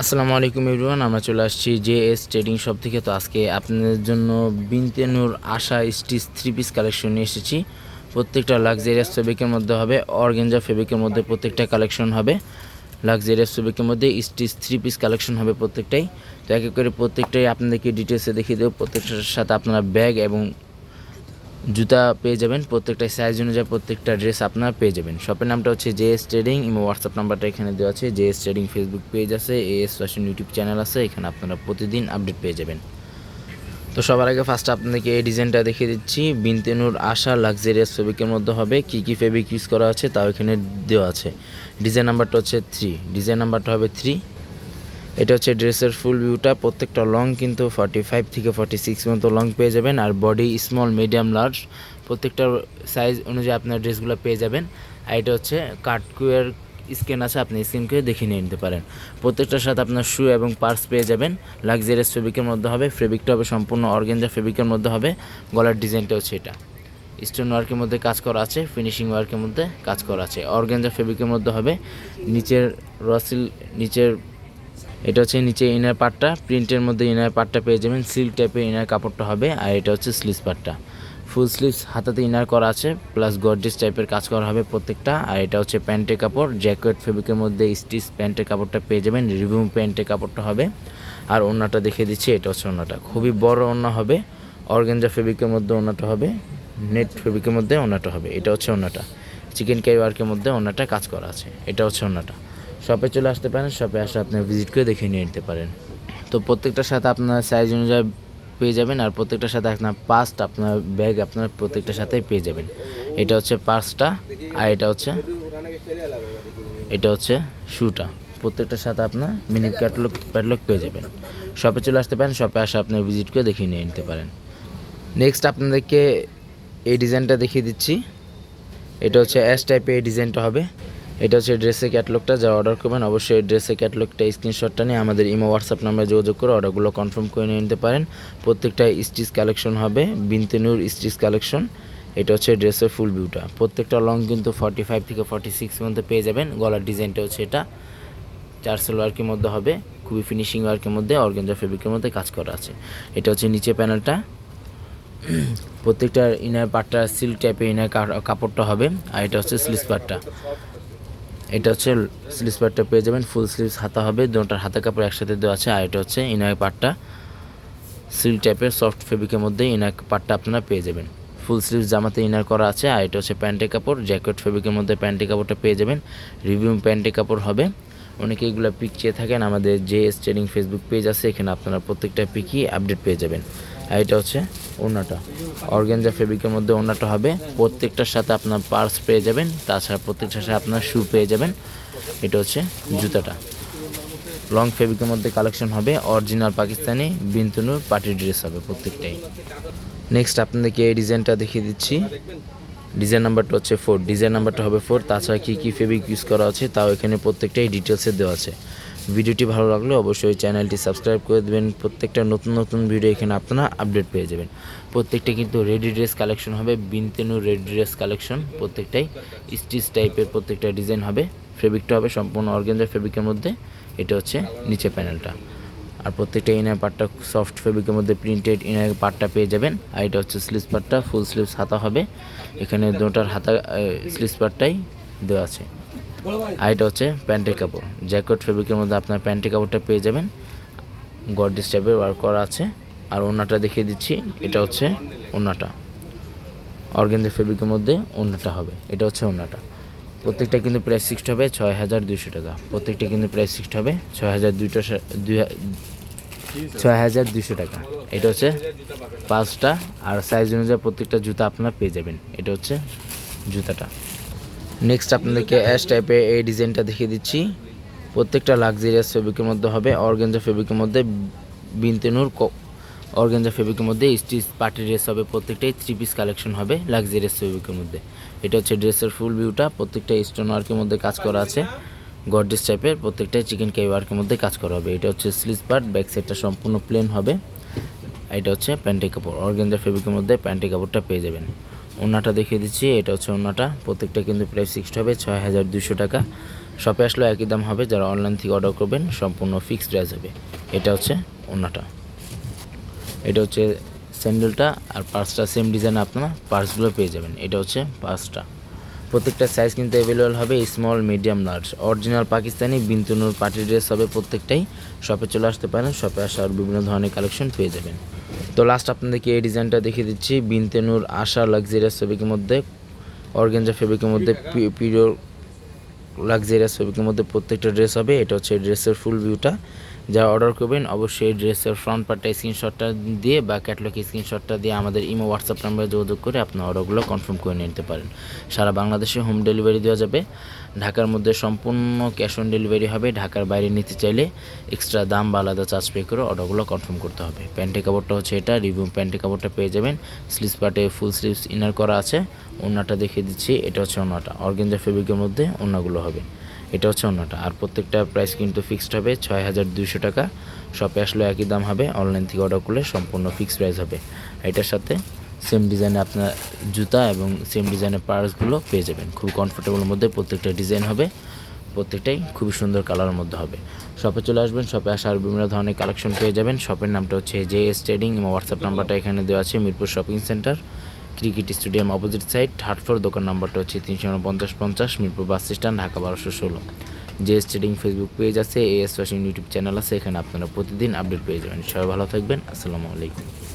আসসালামু আলাইকুম এভরিওয়ান আমরা চলে আসছি জে এস ট্রেডিং শপ থেকে। তো আজকে আপনাদের জন্য বিনতেনুর আশা স্টিচ থ্রি পিস কালেকশন নিয়ে এসেছি। প্রত্যেকটা লাক্সারিয়াস ফেব্রিকের মধ্যে হবে অর্গেঞ্জা ফেব্রিকের মধ্যে প্রত্যেকটা কালেকশন হবে। লাক্সারিয়াস ফেব্রিকের মধ্যে স্টিচ থ্রি পিস কালেকশন হবে প্রত্যেকটাই। তো এক এক করে প্রত্যেকটাই আপনাদেরকে ডিটেলসে দেখিয়ে দেবো। প্রত্যেকটার সাথে আপনারা ব্যাগ এবং জুতা পেয়ে যাবেন, প্রত্যেকটা সাইজ অনুযায়ী প্রত্যেকটা ড্রেস আপনারা পেয়ে যাবেন। শপের নামটা হচ্ছে জে এস ট্রেডিং এবং হোয়াটসঅ্যাপ নাম্বারটা এখানে দেওয়া আছে। J S trading Facebook page আছে A S fashion YouTube channel আছে, এখানে আপনারা প্রতিদিন আপডেট পেয়ে যাবেন। তো সবার আগে ফার্স্ট আপনাদেরকে এই ডিজাইনটা দেখিয়ে দিচ্ছি। বিনতেনুর আশা লাক্সারিয়াস ফেব্রিকের মধ্যে হবে। কী কী ফেব্রিক ইউজ করা আছে তাও এখানে দেওয়া আছে। ডিজাইন নাম্বারটা হচ্ছে থ্রি ডিজাইন নাম্বারটা হবে থ্রি এটা হচ্ছে ড্রেসের ফুল ভিউটা প্রত্যেকটা লং কিন্তু ফর্টি ফাইভ থেকে ফর্টি সিক্স মতো লং পেয়ে যাবেন, আর বডি স্মল মিডিয়াম লার্জ প্রত্যেকটা সাইজ অনুযায়ী আপনার ড্রেসগুলো পেয়ে যাবেন। আর এটা হচ্ছে কাটকুয়ের স্ক্যান আছে, আপনি স্ক্যান করে দেখে নিয়ে নিতে পারেন। প্রত্যেকটার সাথে আপনার শু এবং পার্স পেয়ে যাবেন। লাক্সারিয়াস ফেব্রিকের মধ্যে হবে ফেব্রিকটা হবে সম্পূর্ণ অর্গেঞ্জা ফেব্রিকের মধ্যে হবে, গলার ডিজাইনটা হচ্ছে এটা। স্টোন ওয়ার্কের মধ্যে কাজ করা আছে ফিনিশিং ওয়ার্কের মধ্যে কাজ করা আছে। অর্গেঞ্জা ফেব্রিকের মধ্যে হবে, নিচের রসিল নিচের এটা হচ্ছে নিচে ইনার পার্টটা প্রিন্টের মধ্যে ইনার পার্টটা পেয়ে যাবেন সিল্ক টাইপের ইনার কাপড়টা হবে, আর এটা হচ্ছে স্লিভস পার্টটা ফুল স্লিভস হাতাতে ইনার করা আছে প্লাস গর্জিস টাইপের কাজ করা হবে প্রত্যেকটা, আর এটা হচ্ছে প্যান্টের কাপড় জ্যাকেট ফেব্রিকের মধ্যে স্টিচ প্যান্টের কাপড়টা পেয়ে যাবেন রিভিউ প্যান্টের কাপড়টা হবে। আর ওড়নাটা দেখিয়ে দিচ্ছি, এটা হচ্ছে ওড়নাটা খুবই বড় ওড়না হবে অর্গেঞ্জা ফেব্রিকের মধ্যে ওড়নাটা হবে নেট ফেব্রিকের মধ্যে ওড়নাটা হবে, এটা হচ্ছে ওড়নাটা চিকেন ওয়ার্কের মধ্যে ওড়নাটা কাজ করা আছে, এটা হচ্ছে ওড়নাটা শপে চলে আসতে পারেন শপে আসে আপনি ভিজিট করে দেখে নিয়ে নিতে পারেন। তো প্রত্যেকটার সাথে আপনার সাইজ অনুযায়ী পেয়ে যাবেন আর প্রত্যেকটার সাথে আপনার পার্সটা আপনার ব্যাগ আপনার প্রত্যেকটার সাথেই পেয়ে যাবেন। এটা হচ্ছে পার্সটা আর এটা হচ্ছে এটা হচ্ছে শুটা প্রত্যেকটার সাথে আপনার মিনি ক্যাটলগ প্যাটলগ পেয়ে যাবেন। শপে চলে আসতে পারেন শপে আসে আপনি ভিজিট করে দেখিয়ে নিয়ে নিতে পারেন। নেক্সট আপনাদেরকে এই ডিজাইনটা দেখিয়ে দিচ্ছি। এটা হচ্ছে এস টাইপের এই ডিজাইনটা হবে। এটা হচ্ছে ড্রেসের ক্যাটলগটা যা অর্ডার করবেন, অবশ্যই ড্রেসের ক্যাটলগটা স্ক্রিনশটটা নিয়ে আমাদের ইমো হোয়াটসঅ্যাপ নাম্বারে যোগাযোগ করে অর্ডারগুলো কনফার্ম করে নিয়ে নিতে পারেন। প্রত্যেকটা স্টিচ কালেকশন হবে, বিনতেনুর স্টিচ কালেকশন এটা হচ্ছে ড্রেসের ফুল ভিউটা প্রত্যেকটা লং কিন্তু ফর্টি ফাইভ থেকে ফর্টি সিক্স মধ্যে পেয়ে যাবেন। গলার ডিজাইনটা হচ্ছে এটা। চারসেল ওয়ার্কের মধ্যে হবে? খুবই ফিনিশিং ওয়ার্কের মধ্যে অর্গেঞ্জা ফেব্রিকের মধ্যে কাজ করা আছে। এটা হচ্ছে নিচে প্যানেলটা প্রত্যেকটা ইনার পাটটা সিল্ক টাইপের ইনার কাপড়টা হবে। আর এটা হচ্ছে স্লিস পাটটা এটা হচ্ছে স্লিভস পার্টটা পেয়ে যাবেন ফুল স্লিভস হাতা হবে, দুটার হাতা কাপড় একসাথে দেওয়া আছে, আর এটা হচ্ছে ইনার পার্টটা সিল্ক টাইপের সফট ফেব্রিকের মধ্যে ইনার পার্টটা আপনারা পেয়ে যাবেন। ফুল স্লিভস জামাতে ইনার করা আছে, আর এটা হচ্ছে প্যান্টের কাপড় জ্যাকেট ফেব্রিকের মধ্যে প্যান্টের কাপড়টা পেয়ে যাবেন। রিভিউ প্যান্টের কাপড় হবে। অনেকে এগুলো পিক চেয়ে থাকেন, আমাদের যে ট্রেডিং ফেসবুক পেজ আছে, এখানে আপনারা প্রত্যেকটা পিকই আপডেট পেয়ে যাবেন। আর এটা হচ্ছে ওনাটা অর্গেঞ্জা ফেব্রিকের মধ্যে ওনাটা হবে। প্রত্যেকটার সাথে আপনার পার্স পেয়ে যাবেন। তাছাড়া প্রত্যেকটার সাথে আপনার শু পেয়ে যাবেন। এটা হচ্ছে জুতাটা। লং ফেব্রিকের মধ্যে কালেকশন হবে। অরিজিনাল পাকিস্তানি বিনতুনুর পার্টি ড্রেস হবে প্রত্যেকটাই। নেক্সট আপনাদেরকে এই ডিজাইনটা দেখিয়ে দিচ্ছি। ডিজাইন নাম্বারটা হচ্ছে ফোর ডিজাইন নাম্বারটা হবে ফোর তাছাড়া কী কী ফেব্রিক ইউজ করা আছে, তাও এখানে প্রত্যেকটাই ডিটেলসে দেওয়া আছে। ভিডিওটি ভালো লাগলে অবশ্যই চ্যানেলটি সাবস্ক্রাইব করে দেবেন। প্রত্যেকটা নতুন নতুন ভিডিও এখানে আপনারা আপডেট পেয়ে যাবেন। প্রত্যেকটা কিন্তু রেডি ড্রেস কালেকশন হবে, বিনতেনু রেডি ড্রেস কালেকশন, প্রত্যেকটাই স্টিচ টাইপের প্রত্যেকটা ডিজাইন হবে। ফেব্রিকটা হবে সম্পূর্ণ অর্গেঞ্জার ফেব্রিকের মধ্যে, এটা হচ্ছে নিচে প্যানেলটা। আর প্রত্যেকটা ইনার পার্টটা সফট ফেব্রিকের মধ্যে প্রিন্টেড ইনার পার্টটা পেয়ে যাবেন। আর এটা হচ্ছে স্লিভস পার্টটা ফুল স্লিভস হাতা হবে। এখানে দুটার হাতা স্লিভস পার্টটাই দেওয়া আছে। আর এটা হচ্ছে প্যান্টের কাপড়। জ্যাকেট ফেব্রিকের মধ্যে আপনার প্যান্টের কাপড়টা পেয়ে যাবেন। গডডিস টাইপের ওয়ার্ক করা আছে। আর ওনাটা দেখিয়ে দিচ্ছি, এটা হচ্ছে ওনাটা অর্গেন্দের ফেব্রিকের মধ্যে ওনাটা হবে। এটা হচ্ছে ওনাটা প্রত্যেকটা কিন্তু প্রাইস ফিক্সড হবে ছয় হাজার দুইশো টাকা। প্রত্যেকটা কিন্তু প্রাইস ফিক্সড হবে ছয় হাজার দুইটা দুই ছয় হাজার দুইশো টাকা। এটা হচ্ছে পাঁচটা। আর সাইজ অনুযায়ী প্রত্যেকটা জুতা আপনারা পেয়ে যাবেন। এটা হচ্ছে জুতাটা। নেক্সট আপনাদেরকে অ্যাশ টাইপের এই ডিজাইনটা দেখিয়ে দিচ্ছি। প্রত্যেকটা লাক্সারিয়াস ফেব্রিকের মধ্যে হবে। অর্গেঞ্জা ফেব্রিকের মধ্যে বিনতেনুর অর্গেঞ্জা ফেব্রিকের মধ্যে স্টিচ পার্টি ড্রেস হবে। প্রত্যেকটাই থ্রি পিস কালেকশন হবে লাক্সারিয়াস ফেব্রিকের মধ্যে। এটা হচ্ছে ড্রেসের ফুল ভিউটা প্রত্যেকটা স্টোন ওয়ার্কের মধ্যে কাজ করা আছে। গডডিস টাইপের প্রত্যেকটাই চিকেন কাই ওয়ার্কের মধ্যে কাজ করা হবে। এটা হচ্ছে স্লিজ পার্ট ব্যাক সাইডটা সম্পূর্ণ প্লেন হবে। এটা হচ্ছে প্যান্টি কাপড়। অর্গেঞ্জা ফেব্রিকের মধ্যে প্যান্টি কাপড়টা পেয়ে যাবেন। ওনাটা দেখিয়ে দিচ্ছি, এটা হচ্ছে ওনাটা প্রত্যেকটা কিন্তু প্রাইস ফিক্সড হবে ছয় হাজার দুশো টাকা শপে আসলেও একই দাম হবে, যারা অনলাইন থেকে অর্ডার করবেন, সম্পূর্ণ ফিক্সড প্রাইস হবে। এটা হচ্ছে ওনাটা এটা হচ্ছে স্যান্ডেলটা আর পার্সটা সেম ডিজাইন আপনারা পার্সগুলো পেয়ে যাবেন। এটা হচ্ছে পার্সটা। প্রত্যেকটা সাইজ কিন্তু অ্যাভেলেবল হবে small medium large original Pakistani, বিন্তনুর party dress হবে প্রত্যেকটাই। শপে চলে আসতে পারেন শপে আসার বিভিন্ন ধরনের কালেকশন পেয়ে যাবেন। তো লাস্ট আপনাদেরকে এই ডিজাইনটা দেখিয়ে দিচ্ছি। বিনতেনুর আশা লাক্সারিয়াস ফেব্রিকের মধ্যে অর্গেঞ্জা ফেব্রিকের মধ্যে পিওর লাক্সারিয়াস ফেব্রিকের মধ্যে প্রত্যেকটা ড্রেস হবে। এটা হচ্ছে ড্রেসের ফুল ভিউটা যা অর্ডার করবেন, অবশ্যই ড্রেসের ফ্রন্ট পার্টটা স্ক্রিনশটটা দিয়ে বা ক্যাটলগ স্ক্রিনশটটা দিয়ে আমাদের ইমো হোয়াটসঅ্যাপ নাম্বারে যোগাযোগ করে আপনার অর্ডারগুলো কনফার্ম করে নিতে পারেন। সারা বাংলাদেশে হোম ডেলিভারি দেওয়া যাবে। ঢাকার মধ্যে সম্পূর্ণ ক্যাশ অন ডেলিভারি হবে। ঢাকার বাইরে নিতে চাইলে এক্সট্রা দাম বা আলাদা চার্জ পে করে অর্ডারগুলো কনফার্ম করতে হবে। প্যান্টের কাপড়টা হচ্ছে এটা রিভিউ প্যান্টের কাপড়টা পেয়ে যাবেন। স্লিভস পার্টে ফুল স্লিভস ইনার করা আছে। ওনাটা দেখিয়ে দিচ্ছি, এটা হচ্ছে ওনাটা অর্গেঞ্জা ফেব্রিকের মধ্যে ওনাগুলো হবে। এটা হচ্ছে অন্যটা। আর প্রত্যেকটা প্রাইস কিন্তু ফিক্সড হবে ছয় হাজার দুইশো টাকা। শপে আসলে একই দাম হবে অনলাইন থেকে অর্ডার করলে সম্পূর্ণ ফিক্সড প্রাইস হবে। এটার সাথে সেম ডিজাইনে আপনার জুতা এবং সেম ডিজাইনের পার্সগুলো পেয়ে যাবেন। খুব কমফোর্টেবলের মধ্যে প্রত্যেকটা ডিজাইন হবে, প্রত্যেকটাই খুবই সুন্দর কালারের মধ্যে হবে। শপে চলে আসবেন শপে আসার বিভিন্ন ধরনের কালেকশন পেয়ে যাবেন। শপের নামটা হচ্ছে জে এস ট্রেডিং এবং হোয়াটসঅ্যাপ নাম্বারটা এখানে দেওয়া আছে, Mirpur shopping centre cricket stadium opposite side third floor দোকান নাম্বারটা হচ্ছে তিনশো উনপঞ্চাশ পঞ্চাশ, মিরপুর বাস স্ট্যান্ড, ঢাকা বারোশো ষোলো। J S trading Facebook page আছে AS S fashion YouTube channel আছে, এখানে আপনারা প্রতিদিন আপডেট পেয়ে যাবেন। সবাই ভালো থাকবেন, আসসালামু আলাইকুম।